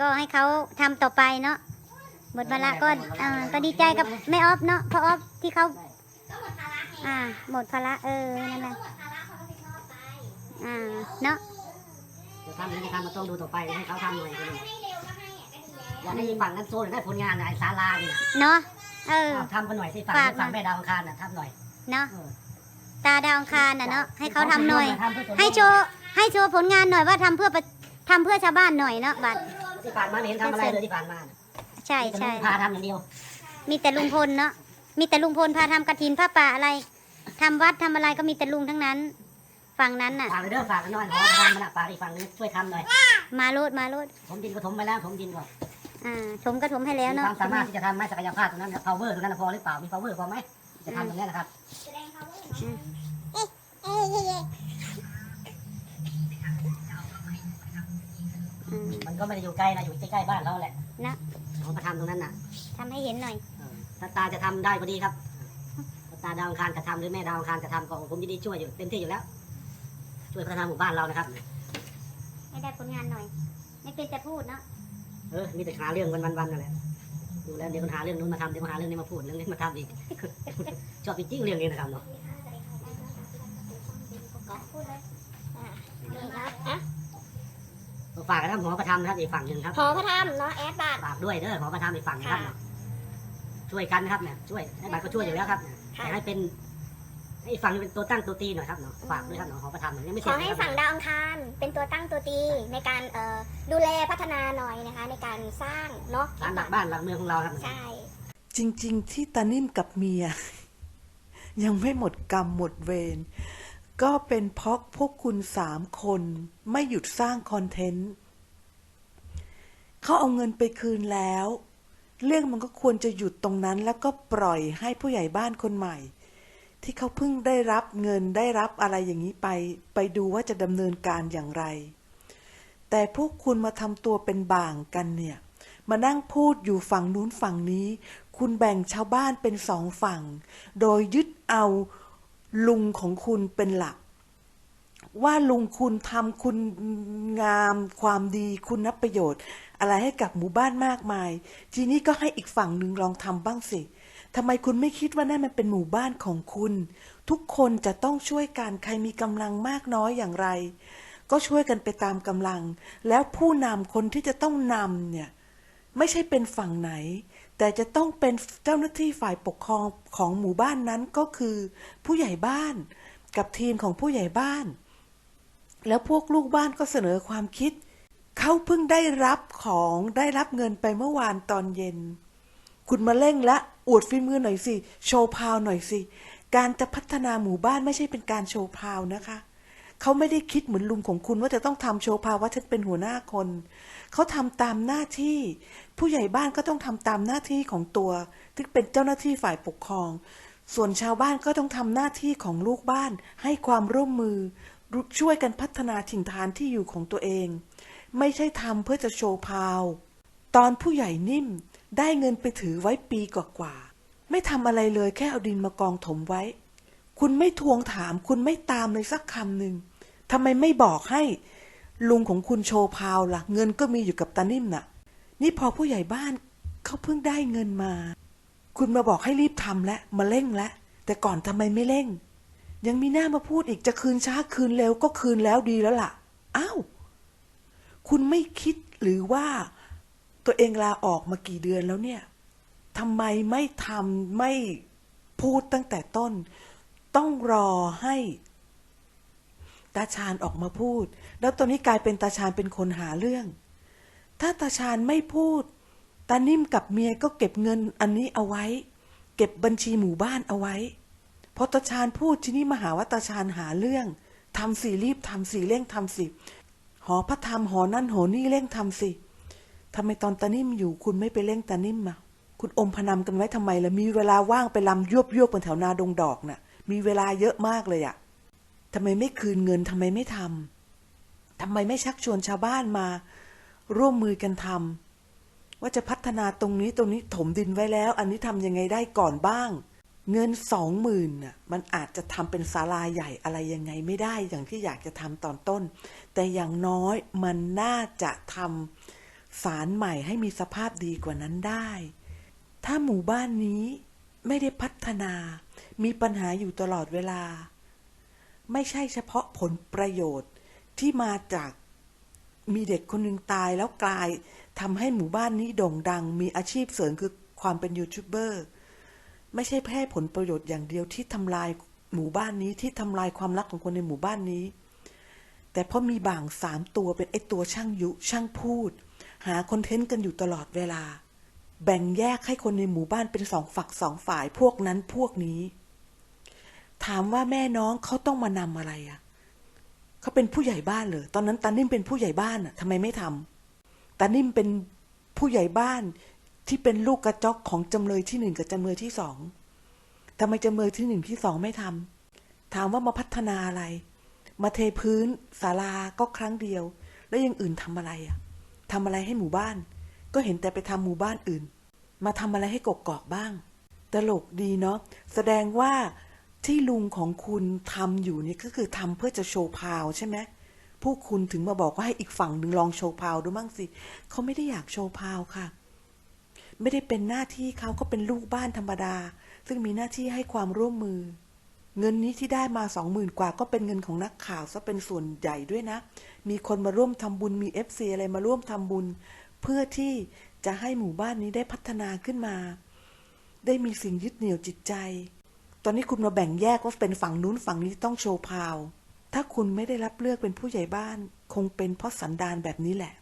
ก็ให้เขาทำต่อไปเนาะหมดเวลาก็อ่าก็ดีใจกับแม่ออฟเนาะพ่อออฟที่เขาอ่าหมดภาระเออนั่นแหละอ่าเนาะจะทำหรือไม่ทำมันต้องดูต่อไปให้เขาทำหน่อยก็ดีอยากให้ฝั่งนั้นโซ่ได้ผลงานนะไอ้ศาลานี่นะเนาะเออเอาทำกันหน่อยสิฝั่งฝากฝั่งมาแม่ดาวอังคารน่ะทำหน่อยเนาะเออตาดาวอังคารน่ะเนาะให้เขาทำหน่อยทำเพื่อส่วนรวมให้โชว์ให้โชว์ผลงานหน่อยว่าทำเพื่อประทำเพื่อชาวบ้านหน่อยเนาะบัตร ที่ผ่านมาไม่เห็นทำอะไรเลยที่ผ่านมาน่ะใช่มีแต่ใช่ลุงพาทำอย่างเดียว มีแต่ลุงพลเนาะมีแต่ลุงพลพาทำกระถินผ้าป่าอะไรทำวัดทำอะไรก็มีแต่ลุงทั้งนั้น ฝั่งนั้นน่ะฝากเลยเด้อฝากกันหน่อยขอทำมันน่ะฝากอีกฝั่งนึงช่วยทำหน่อย มาโลดมาโลดผมดินก็ถมไปแล้วถมดินก่อนอ่าถมก็ถมให้แล้วมีเนาะความสามารถที่จะทำไหมศักยภาพตรงนั้นนะ power ตรงนั้นนะพอหรือเปล่ามี power พอไหมจะทำตรงนี้นะครับ ก็ไม่ได้อยู่ไกลนะอยู่ใกล้ๆบ้านเราแหละนะผมมาทำตรงนั้นน่ะทำให้เห็นหน่อยเออถ้าตาจะทำได้ก็ดีครับถ้าตาดาวอังคารจะทำหรือแม่ดาวอังคารจะทำก็ผมยินดีช่วยอยู่เต็มที่อยู่แล้ว ช่วยพัฒนาหมู่บ้านเรานะครับให้ได้ผลงานหน่อย ไม่เป็นแต่พูดเนาะเออมีแต่หาเรื่องวันวันๆนั่นแหละดูแล้วเดี๋ยวมันหาเรื่องนู้นมาทำเดี๋ยวมาหาเรื่องนี้มาพูดเรื่องนี้มาทำอีก ชอบจริงๆเรื่องนี้นะครับเนาะ พูดเลยอ่า นี่ครับอะ ก็ ฝากกันนะครับหมอประทำนะครับอีกฝั่งหนึ่งครับหอพระธรรมเนาะแอดบัตร ฝากด้วยเด้อหมอประทำอีกฝั่งนะครับ ค่ะช่วยกันนะครับเนี่ยช่วยให้บัตรก็ช่วยอยู่แล้วครับค่ะ แต่ให้เป็นให้อีกฝั่งนึงเป็นตัวตั้งตัวตีหน่อยครับเนาะฝากด้วยครับเนาะหมอประทำยังไม่เสขร็อจให้นะครับ ฝั่งดาวอังคารเป็นตัวตั้งตัวตีในการเอ่อดูแลพัฒนาหน่อยนะคะ ในการสร้างเนาะร้านหลักบ้านหลักเมืองของเราครับ ใช่ จริงๆ ที่ตานิ่มกับเมีย ยังไม่หมดกรรมหมดเวร ก็เป็นเพราะพวกคุณสามคนไม่หยุดสร้างคอนเทนต์ เขาเอาเงินไปคืนแล้ว เรื่องมันก็ควรจะหยุดตรงนั้นแล้วก็ปล่อยให้ผู้ใหญ่บ้านคนใหม่ ที่เขาเพิ่งได้รับเงินได้รับอะไรอย่างนี้ไป ไปดูว่าจะดำเนินการอย่างไร แต่พวกคุณมาทำตัวเป็นบ่างกันเนี่ย มานั่งพูดอยู่ฝั่งนู้นฝั่งนี้ คุณแบ่งชาวบ้านเป็นสองฝั่ง โดยยึดเอา ลุงของคุณเป็นหลัก ว่าลุงคุณทำคุณงามความดีคุณนับประโยชน์ อะไรให้กับหมู่บ้านมากมาย ทีนี้ก็ให้อีกฝั่งหนึ่งลองทำบ้างสิทำไมคุณไม่คิดว่านั่นมันเป็นหมู่บ้านของคุณ ทุกคนจะต้องช่วยกันใครมีกำลังมากน้อยอย่างไร ก็ช่วยกันไปตามกำลัง แล้วผู้นำคนที่จะต้องนำเนี่ย ไม่ใช่เป็นฝั่งไหน แต่จะต้องเป็นเจ้าหน้าที่ฝ่ายปกครองของหมู่บ้านนั้นก็คือ ผู้ใหญ่บ้านกับทีมของผู้ใหญ่บ้าน แล้วพวกลูกบ้านก็เสนอความคิด เขาเพิ่งได้รับของได้รับเงินไปเมื่อวานตอนเย็น คุณมาเร่งและอวดฝีมือหน่อยสิ โชว์พาวหน่อยสิ การจะพัฒนาหมู่บ้านไม่ใช่เป็นการโชว์พาวนะคะ เขาไม่ได้คิดเหมือนลุงของคุณว่าจะต้องทำโชว์พาวว่าฉันเป็นหัวหน้าคน เขาทำตามหน้าที่ ผู้ใหญ่บ้านก็ต้องทำตามหน้าที่ของตัวที่เป็นเจ้าหน้าที่ฝ่ายปกครอง ส่วนชาวบ้านก็ต้องทำหน้าที่ของลูกบ้าน ให้ความร่วมมือช่วยกันพัฒนาถิ่นฐานที่อยู่ของตัวเอง ไม่ใช่ทำเพื่อจะโชว์พาว ตอนผู้ใหญ่นิ่มได้เงินไปถือไว้ปีกว่าๆไม่ทำอะไรเลยแค่เอาดินมากองถมไว้ คุณไม่ทวงถาม คุณไม่ตามเลยสักคำหนึ่งทำไมไม่บอกให้ ลุงของคุณโชว์พาวล่ะ เงินก็มีอยู่กับตานิ่มน่ะ นี่พอผู้ใหญ่บ้านเขาเพิ่งได้เงินมา คุณมาบอกให้รีบทำและมาเร่งและ แต่ก่อนทำไมไม่เร่ง ยังมีหน้ามาพูดอีกจะคืนช้าคืนเร็วก็คืนแล้วดีแล้วล่ะอ้าวคุณไม่คิดหรือว่าตัวเองลาออกมากี่เดือนแล้วเนี่ยทำไมไม่ทำไม่พูดตั้งแต่ต้น ต้องรอให้ตาชาญออกมาพูด แล้วตอนนี้กลายเป็นตาชาญเป็นคนหาเรื่อง ถ้าตาชาญไม่พูดตานิ่มกับเมียก็เก็บเงินอันนี้เอาไว้ เก็บบัญชีหมู่บ้านเอาไว้พอตาชาญพูดที่นี้มหาว่าตาชาญหาเรื่องทำสิรีบทำสิเร่งทำสิหอพระธรรมหอนั่นหอนี่เร่งทำสิทำไมตอนตานิ่มอยู่คุณไม่ไปเร่งตานิ่มมาคุณอมพนำกันไว้ทำไมล่ะมีเวลาว่างไปลำยวบยวบบนแถวนาดงดอกน่ะ มีเวลาเยอะมากเลยอะทำไมไม่คืนเงินทำไมไม่ทำทำไมไม่ชักชวนชาวบ้านมา ร่วมมือกันทำว่าจะพัฒนาตรงนี้ตรงนี้ถมดินไว้แล้ว อันนี้ทำยังไงได้ก่อนบ้าง เงินสองหมื่นน่ะมันอาจจะทำเป็นศาลาใหญ่อะไรยังไงไม่ได้อย่างที่อยากจะทำตอนต้น แต่อย่างน้อยมันน่าจะทำสารใหม่ให้มีสภาพดีกว่านั้นได้ ถ้าหมู่บ้านนี้ ไม่ได้พัฒนา มีปัญหาอยู่ตลอดเวลา ไม่ใช่เฉพาะผลประโยชน์ที่มาจากมีเด็กคนหนึ่งตายแล้วกลายทำให้หมู่บ้านนี้โด่งดัง มีอาชีพเสริมคือความเป็นยูทูบเบอร์ไม่ใช่แค่ผลประโยชน์อย่างเดียวที่ทำลายหมู่บ้านนี้ที่ทำลายความรักของคนในหมู่บ้านนี้ แต่เพราะมีบางสามตัวเป็นไอตัวช่างยุช่างพูด หาคอนเทนต์กันอยู่ตลอดเวลา แบ่งแยกให้คนในหมู่บ้านเป็นสองฝักสองฝ่ายพวกนั้นพวกนี้ ถามว่าแม่น้องเขาต้องมานำอะไรอะ่ะเขาเป็นผู้ใหญ่บ้านเลยตอนนั้นตานิ่มเป็นผู้ใหญ่บ้านอะ่ะทำไมไม่ทำตานิ่มเป็นผู้ใหญ่บ้านที่เป็นลูกกระจอกของจำเลยที่หนึ่งกับจำเลยที่สองทำไมจำเลยที่หนึ่งที่สองไม่ทำถามว่ามาพัฒนาอะไร มาเทพื้นศาลาก็ครั้งเดียว แล้วยังอื่นทำอะไรอะ่ะทำอะไรให้หมู่บ้าน ก็เห็นแต่ไปทำหมู่บ้านอื่น มาทำอะไรให้กกอกบ้าง ตลกดีเนาะแสดงว่าที่ลุงของคุณทำอยู่นี่ก็คือทำเพื่อจะโชว์พาวใช่ไหมพวกคุณถึงมาบอกว่าให้อีกฝั่งหนึ่งลองโชว์พาวดูบ้างสิเขาไม่ได้อยากโชว์พาวค่ะ ไม่ได้เป็นหน้าที่เขาก็เป็นลูกบ้านธรรมดา ซึ่งมีหน้าที่ให้ความร่วมมือ เงินนี้ที่ได้มาสองหมื่นกว่าก็เป็นเงินของนักข่าวซะเป็นส่วนใหญ่ด้วยนะ มีคนมาร่วมทำบุญมีเอฟซีอะไรมาร่วมทำบุญ เพื่อที่จะให้หมู่บ้านนี้ได้พัฒนาขึ้นมา ได้มีสิ่งยึดเหนี่ยวจิตใจ ตอนนี้คุณมาแบ่งแยกว่าเป็นฝั่งนู้นฝั่งนี้ต้องโชว์พาว ถ้าคุณไม่ได้รับเลือกเป็นผู้ใหญ่บ้าน คงเป็นเพราะสันดานแบบนี้แหละ